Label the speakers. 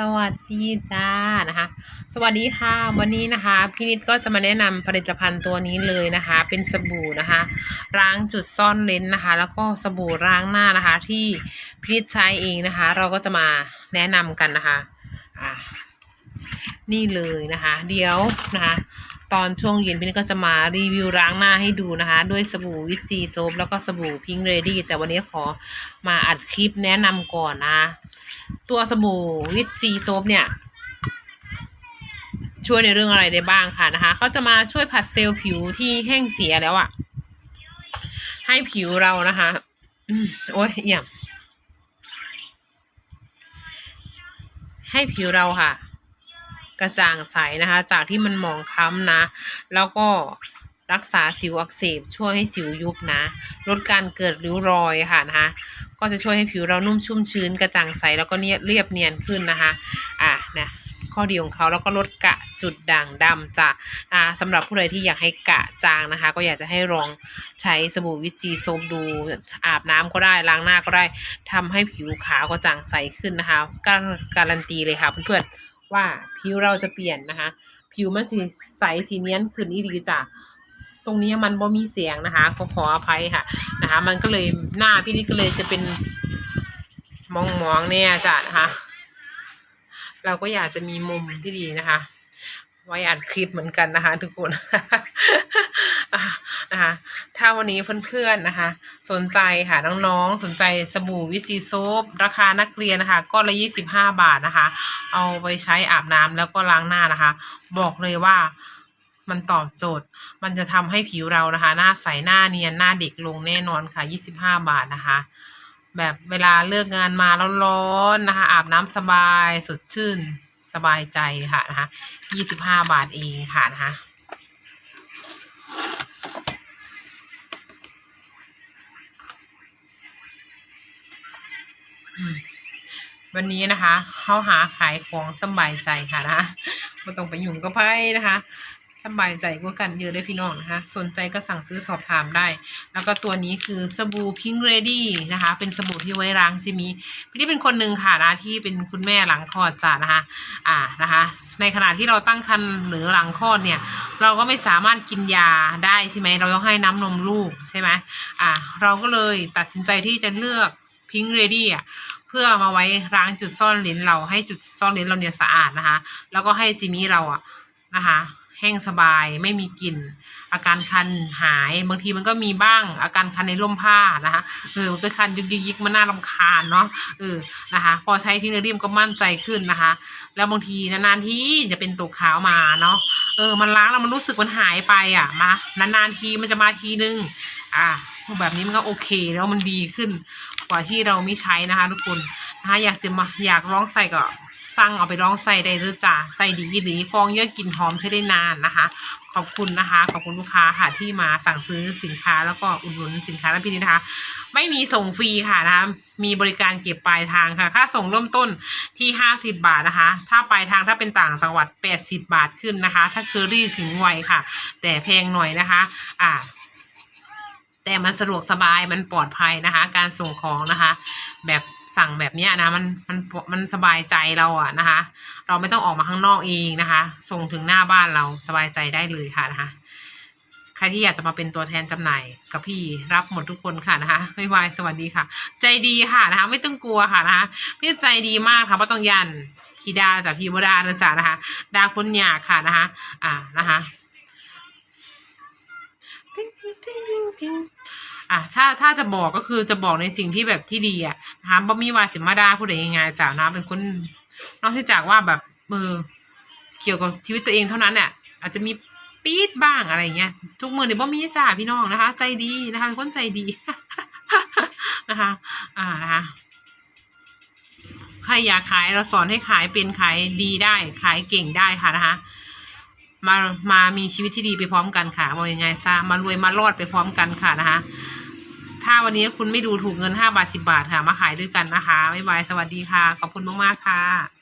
Speaker 1: สวัสดีจ้านะคะ สวัสดีค่ะ วันนี้นะคะพี่นิดก็จะมาแนะนำผลิตภัณฑ์ตัวนี้เลยนะคะ เป็นสบู่นะคะ ล้างจุดซ่อนเลนส์นะคะ แล้วก็สบู่ล้างหน้านะคะ ที่พี่นิดใช้เองนะคะ เราก็จะมาแนะนำกันนะคะอ่านี่เลยนะคะ เดี๋ยวนะคะ ตอนช่วงเย็นพี่นิดก็จะมารีวิวล้างหน้าให้ดูนะคะ ด้วยสบู่วิตซีโซฟแล้วก็สบู่พิงเรดี้แต่วันนี้ขอมาอัดคลิปแนะนำก่อนนะคะ ตัวสบู่วิตซีโซฟเนี่ย ช่วยในเรื่องอะไรได้บ้างค่ะนะคะเขาจะมาช่วยผัดเซลล์ผิวที่แห้งเสียแล้วอะให้ผิวเรานะคะอโอ้ยอี่ยมให้ผิวเราค่ะ กระจ่างใสนะคะ จากที่มันหมองคล้ำนะ แล้วก็ รักษาสิวอักเสบ ช่วยให้สิวยุบนะ ลดการเกิดริ้วรอยค่ะนะคะก็จะช่วยให้ผิวเรานุ่มชุ่มชื้นกระจ่างใสแล้วก็เนียบเรียบเนียนขึ้นนะคะอะนะข้อดีของเขาแล้วก็ลดกระจุดด่างดำจ้ะอ่าสำหรับผู้ใดที่อยากให้กระจางนะคะ ก็อยากจะให้ลองใช้สบู่วิซีโซฟดูอาบน้ำก็ได้ล้างหน้าก็ได้ทำให้ผิวขาวกระจ่างใสขึ้นนะคะการการันตีเลยค่ะเพื่อนๆว่าผิวเราจะเปลี่ยนนะคะ ผิวมันสีใสสีเนียนขึ้นอีดีจ้ะ ตรงนี้มันบ่มีเสียงนะคะขอขออภัยค่ะนะคะ มันก็เลยหน้าพี่นี่ก็เลยจะเป็นมองมองเนี่ยจ้ะนะคะ เราก็อยากจะมีมุมที่ดีนะคะ ไว้อัดคลิปเหมือนกันนะคะ ทุกคนนะคะถ้าวันนี้เพื่อนๆนะคะ สนใจค่ะน้องๆสนใจสบู่วิซีโซฟราคานักเรียนนะคะก้อนละยี่สิบห้าบาทนะคะ เอาไปใช้อาบน้ำแล้วก็ล้างหน้านะคะ บอกเลยว่า มันตอบโจทย์ มันจะทำให้ผิวเรานะคะ หน้าใสหน้าเนียนหน้าเด็กลงแน่นอนค่ะ 25 บาทนะคะ แบบเวลาเลิกงานมาร้อนๆนะคะ อาบน้ำสบายสดชื่นสบายใจค่ะนะคะ25 บาทเองค่ะนะคะวันนี้นะคะเขาหาขายของสบายใจค่ะนะคะไม่ต้องไปยุ่งกับไพ่นะคะ สบายใจก็กันเยอะได้พี่น้องนะคะ สนใจก็สั่งซื้อสอบถามได้ แล้วก็ตัวนี้คือสบู่พิงเรดี้นะคะ เป็นสบู่ที่ไว้ล้างซิมีพี่นี่เป็นคนหนึ่งค่ะนะที่เป็นคุณแม่หลังคลอดจ้ะนะคะ อ่านะคะ ในขณะที่เราตั้งครรภ์หรือหลังคลอดเนี่ย เราก็ไม่สามารถกินยาได้ใช่ไหมเราต้องให้น้ำนมลูกใช่ไหมอ่าเราก็เลยตัดสินใจที่จะเลือกพิงเรดี้อะเพื่อมาไว้ล้างจุดซ่อนเลนเราให้จุดซ่อนเลนเราเนี่ยสะอาดนะคะ แล้วก็ให้จิมี่เราอะนะคะ แห้งสบายไม่มีกลิ่น อาการคันหายบางทีมันก็มีบ้าง อาการคันในร่มผ้านะคะเออมันก็คันยุกยิกยกมันน่ารำคาญเนาะเออนะคะ พอใช้พิงเนอรีมก็มั่นใจขึ้นนะคะ แล้วบางทีนานๆที่จะเป็นตกขาวมาเนาะเออมันล้างแล้วมันรู้สึกมันหายไปอะมานานๆทีมันจะมาทีนึงอะแบบนี้มันก็โอเคแล้วมันดีขึ้นกว่าที่เราไม่ใช้นะคะ ทุกคนนะคะอยากจะมาอยากลองใส่ก็ สั่งเอาไปลองใส่ได้หรือจ้าใส่ดีหรือฟองเยอะกลิ่นหอมใช้ได้นานนะคะ ขอบคุณนะคะ ขอบคุณลูกค้าค่ะที่มาสั่งซื้อสินค้าแล้วก็อุดหนุนสินค้าและพี่นิดนะคะ ไม่มีส่งฟรีค่ะนะคะมีบริการเก็บปลายทางค่ะ ค่าส่งเริ่มต้นที่ห้าสิบบาทนะคะ ถ้าปลายทางถ้าเป็นต่างจังหวัดแปดสิบบาทขึ้นนะคะ ถ้าเคอรี่ถึงไวค่ะ แต่แพงหน่อยนะคะ อ่าแต่มันสะดวกสบายมันปลอดภัยนะคะ การส่งของนะคะ แบบ สั่งแบบเนี้ยนะมันมันมันสบายใจเราอะนะคะ เราไม่ต้องออกมาข้างนอกเองนะคะ ส่งถึงหน้าบ้านเราสบายใจได้เลยค่ะนะคะใครที่อยากจะมาเป็นตัวแทนจำหน่ายกับพี่รับหมดทุกคนค่ะนะคะไม่วายสวัสดีค่ะ ใจดีค่ะนะคะ ไม่ต้องกลัวค่ะนะคะพี่ใจดีมากค่ะไม่ต้องยันพี่ดาจากพี่วดานะจ๊ะนะคะ ดาคุณยากค่ะนะคะ อ่านะคะ อะถ้าถ้าจะบอกก็คือจะบอกในสิ่งที่แบบที่ดีอะนะคะบ่มีวาสิมาดาผู้ใดยังไงจ้ะนะเป็นคนนอกจากว่าแบบมือเกี่ยวกับชีวิตตัวเองเท่านั้นเนี่ยอาจจะมีปี๊ดบ้างอะไรเงี้ยทุกมือเนี่ยบ่มีจ้าพี่น้องนะคะ ใจดีนะคะเป็นคนใจดีนะคะ อ่านะคะใครอยากขายเราสอนให้ขายเป็นขายดีได้ ขายเก่งได้ค่ะนะคะ มามามีชีวิตที่ดีไปพร้อมกันค่ะบอกยังไงซะมารวยมารอดไปพร้อมกันค่ะนะคะ ถ้าวันนี้คุณไม่ดูถูกเงินห้าบาทสิบาทค่ะ มาขายด้วยกันนะคะบ๊ายบายสวัสดีค่ะ ขอบคุณมาก ๆ ค่ะ